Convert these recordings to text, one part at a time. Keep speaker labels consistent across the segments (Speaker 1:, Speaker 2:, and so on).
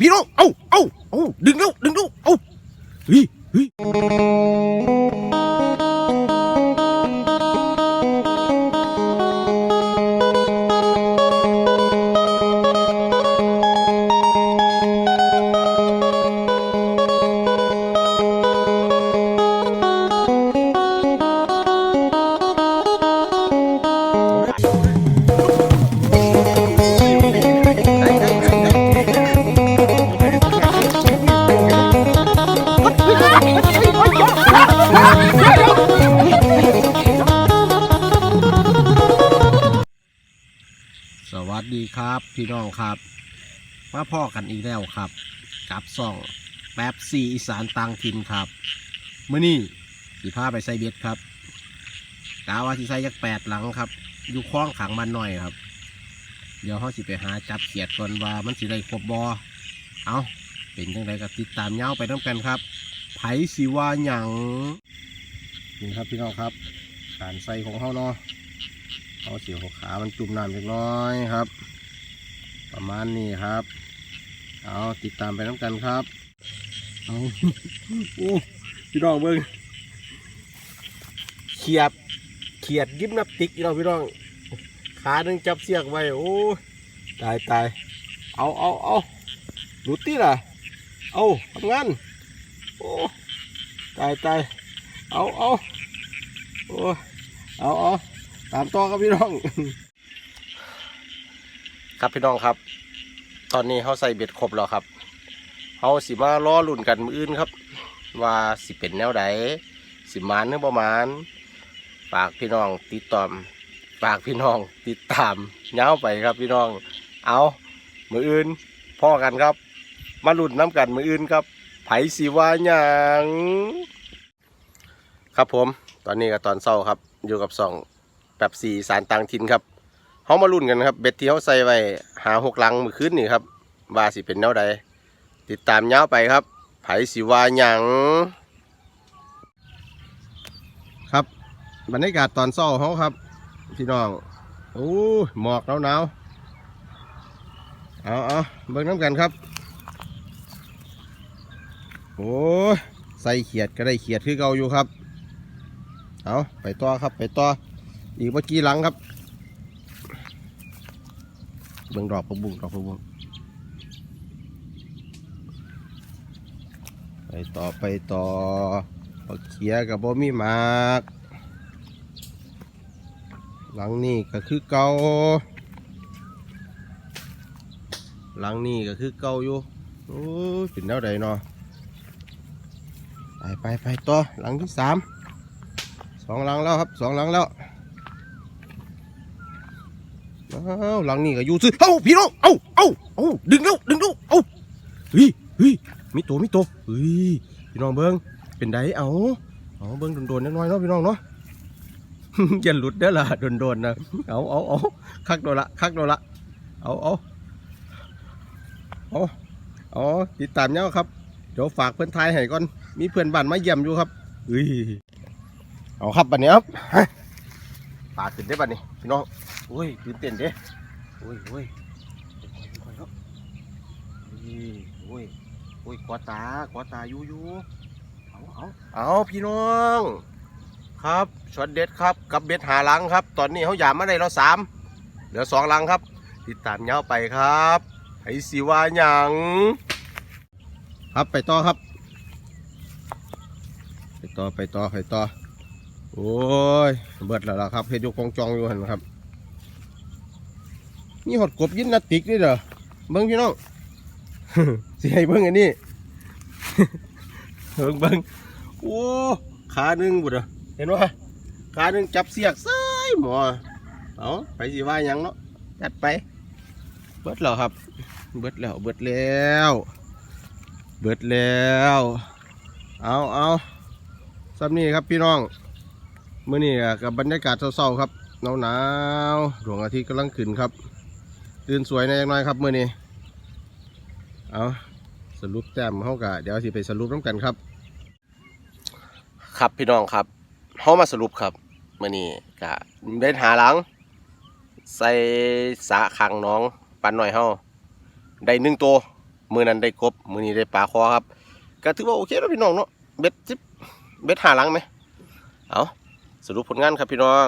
Speaker 1: พี่น้อง เอาเอาเอาดึงแล้วดึงแล้วเอาเฮ้ยเฮ้ย สวัสดีครับพี่น้องครับ มาพ่อกันอีกแล้วครับ กับซ่องแป๊บซีอีสานต่างถิ่นครับเมื่อนี้สีผ้าไปใส่เบ็ดครับกาว่าสิใส่ยักแปดหลังครับ อยู่คล้องขังมันหน่อยครับ เดี๋ยวเขาสิไปหาจับเขียดก่อนว่ามันสิได้ครบบอเอาเป็นยังไงก็ติดตามเงาไปน้ำกันครับ ไผสิว่าหยังนี่ครับพี่น้องครับการใส่ของเขาเนาะ เอาเสียวขา มันจุ่มน้ำเล็กน้อยครับ ประมาณนี้ครับ เอาติดตามไปน้ำกันครับ เอาโอ้พี่น้องเบิ้งเขียดเขียดยิบนับติกพี่น้องพี่น้อง ขาหนึ่งจับเสียกไว้ โอ้ตายตายเอาเอาเอาหลุดตีล่ะ เอาทำงานโอ้ตายตายเอาเอาโอ้เอาเอา ตามต่อครับพี่น้อง ครับพี่น้องครับ ตอนนี้เขาใส่เบ็ดครบแล้วครับเขาสิมาล้อลุ่นกันมืออื่นครับ ว่าสิเป็นแนวใดสิมานหรือประมาณฝากพี่น้องติดตามฝากพี่น้องติดตามเย้าไปครับพี่น้อง เอามืออื่นพ่อกันครับ มาลุ่นน้ำกันมืออื่นครับไผสิว่าหยังครับผม ตอนนี้ก็ตอนเศร้าครับ อยู่กับสอง แบบสี่สารต่างถิ่นครับเขามาลุ้นกันครับ เบ็ดที่เขาใส่ไว้หาหกลังมือคืนนี่ครับว่าสิเป็นแนวใดติดตามยาวไปครับไผสิวาหยังครับบรรยากาศตอนเช้าเขาครับพี่น้องโอ้หมอกหนาวๆเอาเอาเบิ่งน้ำกันครับโอ้ใส่เขียดก็ได้เขียดคือเก่าอยู่ครับ เอาไปต่อครับไปต่อ อีกเมื่อกี้หลังครับเบิ่งดอกผักบุ้งดอกผักบุ้งไปต่อไปต่อปักเขียกับบ่มีหมากหลังนี้ก็คือเกาหลังนี้ก็คือเกาอยู่โอ้ยเป็นแนวใดเนาะไปไปไปต่อหลังที่สามสองหลังแล้วครับสองหลังแล้ว อ้าวหลังนี่ก็อยู่ซื้อเอ้าพี่น้องเอ้าเอ้าเอ้าดึงแล้วดึงแล้วเอ้าเฮ้ยเฮ้ยมีตัวมีตัวเฮ้ยพี่น้องเบิ้งเป็นไดเอาเอาเบิ้งโดนๆน้อยๆเนาะพี่น้องเนาะอย่าหลุดเด้อล่ะโดนๆนะเอาเอาเอาคักโดนละคักโดนละเอาเอาเอาเอาติดตามเนาะครับเดี๋ยวฝากเพื่อนไทยให้ก่อนมีเพื่อนบ้านมาเยี่ยมอยู่ครับเฮ้ยเอาครับบัดนี้ครับ ปลาขึ้นได้บัดนี้พี่น้องโอ้ยตื่นเต้นเด้โอ้ยโอ้ยค่อยๆเนาะนี่โอ้ยโอ้ยขวาตาขวาตาอยู่อยู่เอาเอาเอาพี่น้อง ครับช็อตเด็ดครับกับเบ็ดหาหลังครับ ตอนนี้เขาหยามมาได้แล้วสามเหลือสองหลังครับ ติดตามเงาไปครับไอสิว่าหยังครับไปต่อครับ ไปต่อไปต่อไปต่อ โอ้ย เบิดแล้วล่ะครับเฮ็ดอยู่กองจองอยู่หันครับ มีหดกบยินนาติกด้วยเด้อเบิ้งพี่น้องสิให้เบิ้งอันนี้เบิ้งเบิ้งโอ้ขาหนึ่งบุดเด้อเห็นว่าขาหนึ่งจับเสียกใส่หมอเอาไปสิว่ายังเนาะจัดไป เบิดแล้วครับ เบิดแล้วเบิดแล้ว เบิดแล้ว เอาเอาซ้ำนี่ครับพี่น้อง เมื่อนี้ก็กับบรรยากาศเศร้าๆครับหนาวหนาวดวงอาทิตย์กำลังขึ้นครับ ตื่นสวยในย่างน้อยครับเมื่อนี้เอาสรุปแต้มเขากะเดี๋ยวสิไปสรุปน้ำกันครับ ครับพี่น้องครับเขามาสรุปครับเมื่อนี้กะเบ็ดหาหลัง ใส่สาขังน้องปันหน่อยเฮาได้หนึ่งตัวมือนั้นได้กบมือนี้ได้ปลาคอครับก็ถือว่าโอเคแล้วพี่น้องเนาะเบ็ดจิบเบ็ดหาหลังไหมเอา สรุปผลงานครับพี่น้อง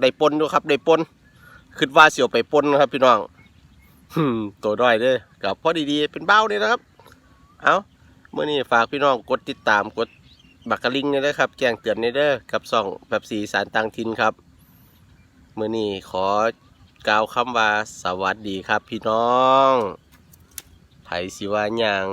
Speaker 1: ได้ปนด้วยครับ ได้ปนคิดว่าเสียวไปปนนะครับ พี่น้องตัวด้อยเด้อกับพอดีๆ เป็นเบ้าเลยนะครับ เอาเมื่อนี้ฝากพี่น้องกดติดตามกดบักกะลิงเนี่ยนะครับ แจ้งเตือนเนี่ยเด้อกับส่องแบบสีสารต่างถิ่นครับเมื่อนี้ขอกล่าวคำว่าสวัสดีครับพี่น้องไผสิว่าหยัง